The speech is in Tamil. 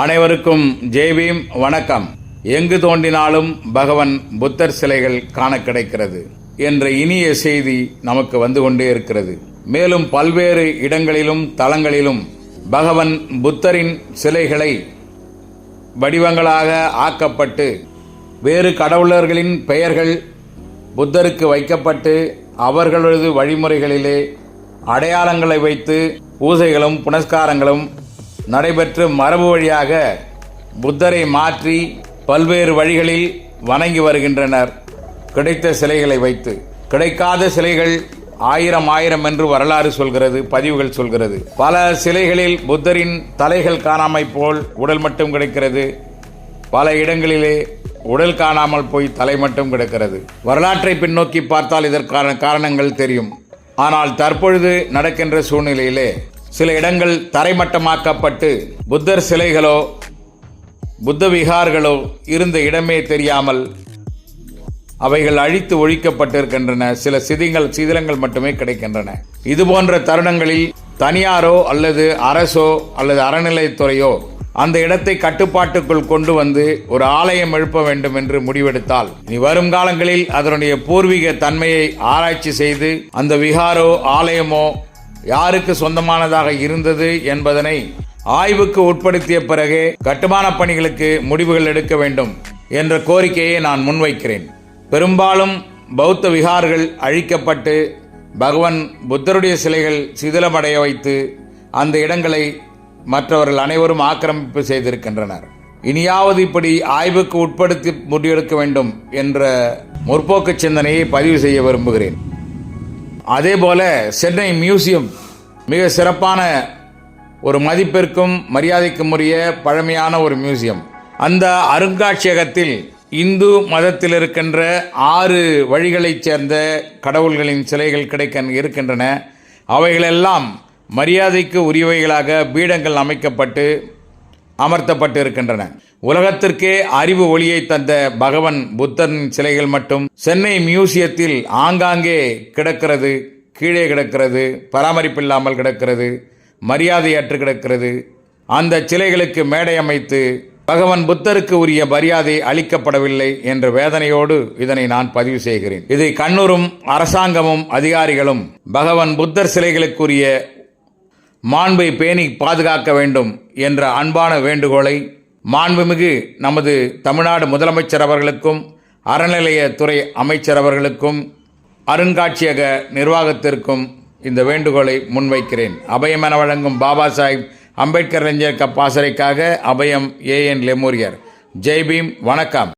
அனைவருக்கும் ஜெய்பீம் வணக்கம். எங்கு தோண்டினாலும் பகவன் புத்தர் சிலைகள் காண கிடைக்கிறது என்ற இனிய செய்தி நமக்கு வந்து கொண்டே இருக்கிறது. மேலும் பல்வேறு இடங்களிலும் தலங்களிலும் பகவன் புத்தரின் சிலைகளை வடிவங்களாக ஆக்கப்பட்டு வேறு கடவுளர்களின் பெயர்கள் புத்தருக்கு வைக்கப்பட்டு அவர்களது வழிமுறைகளிலே அடையாளங்களை வைத்து பூஜைகளும் புனஸ்காரங்களும் நடைபெற்று மரபு வழியாக புத்தரை மாற்றி பல்வேறு வழிகளில் வணங்கி வருகின்றனர். கிடைத்த சிலைகளை வைத்து. கிடைக்காத சிலைகள் ஆயிரம் ஆயிரம் என்று வரலாறு சொல்கிறது பதிவுகள் சொல்கிறது. பல சிலைகளில் புத்தரின் தலைகள் காணாமை போல் உடல் மட்டும் கிடைக்கிறது. பல இடங்களிலே உடல் காணாமல் போய் தலை மட்டும் கிடக்கிறது. வரலாற்றை பின்னோக்கி பார்த்தால் இதற்கான காரணங்கள் தெரியும். ஆனால் தற்பொழுது நடக்கின்ற சூழ்நிலையிலே சில இடங்கள் தரைமட்டமாக்கப்பட்டு புத்தர் சிலைகளோ புத்த விகார்களோ இருந்த இடமே தெரியாமல் அவைகள் அழித்து ஒழிக்கப்பட்டிருக்கின்றன. சில சிதிங்கள் சிதிலங்கள் மட்டுமே கிடைக்கின்றன. இது போன்ற தருணங்களில் தனியாரோ அல்லது அரசோ அல்லது அறநிலைத்துறையோ அந்த இடத்தை கட்டுப்பாட்டுக்குள் கொண்டு வந்து ஒரு ஆலயம் எழுப்ப வேண்டும் என்று முடிவெடுத்தால் இனி வரும் காலங்களில் அதனுடைய பூர்வீக தன்மையை ஆராய்ச்சி செய்து அந்த விகாரோ ஆலயமோ யாருக்கு சொந்தமானதாக இருந்தது என்பதனை ஆய்வுக்கு உட்படுத்திய பிறகே கட்டுமான பணிகளுக்கு முடிவுகள் எடுக்க வேண்டும் என்ற கோரிக்கையை நான் முன்வைக்கிறேன். பெரும்பாலும் பௌத்த விகார்கள் அழிக்கப்பட்டு பகவான் புத்தருடைய சிலைகள் சிதிலமடைய வைத்து அந்த இடங்களை மற்றவர்கள் அனைவரும் ஆக்கிரமிப்பு செய்திருக்கின்றனர். இனியாவது இப்படி ஆய்வுக்கு உட்படுத்தி முடிவெடுக்க வேண்டும் என்ற முற்போக்கு சிந்தனையை பதிவு செய்ய விரும்புகிறேன். அதே போல சென்னை மியூசியம் மிக சிறப்பான ஒரு மதிப்பிற்கும் மரியாதைக்கும் உரிய பழமையான ஒரு மியூசியம். அந்த அருங்காட்சியகத்தில் இந்து மதத்தில் இருக்கின்ற ஆறு வழிகளைச் சேர்ந்த கடவுள்களின் சிலைகள் கிடைக்க இருக்கின்றன. அவைகளெல்லாம் மரியாதைக்கு உரியவைகளாக பீடங்கள் அமைக்கப்பட்டு அமர்த்தப்பட்டு இருக்கின்றன உலகத்திற்கே அறிவு ஒளியை தந்த பகவன் புத்தன் சிலைகள் மட்டும் சென்னை மியூசியத்தில் ஆங்காங்கே கிடக்கிறது கீழே கிடக்கிறது பராமரிப்பில்லாமல் கிடக்கிறது மரியாதையற்று கிடக்கிறது. அந்த சிலைகளுக்கு மேடை அமைத்து பகவான் புத்தருக்கு உரிய மரியாதை அளிக்கப்படவில்லை என்ற வேதனையோடு இதனை நான் பதிவு செய்கிறேன். இதை கண்ணூரும் அரசாங்கமும் அதிகாரிகளும் பகவான் புத்தர் சிலைகளுக்குரிய மாண்பை பேணி பாதுகாக்க வேண்டும் என்ற அன்பான வேண்டுகோளை மாண்புமிகு நமது தமிழ்நாடு முதலமைச்சர் அவர்களுக்கும் அறநிலையத்துறை அமைச்சர் அவர்களுக்கும் அருங்காட்சியக நிர்வாகத்திற்கும் இந்த வேண்டுகோளை முன்வைக்கிறேன். அபயம் என வழங்கும் பாபா சாஹிப் அம்பேத்கர் ரஞ்சர் கப்பாசரைக்காக அபயம் ஏ என் லெமூரியர். ஜெய்பீம் வணக்கம்.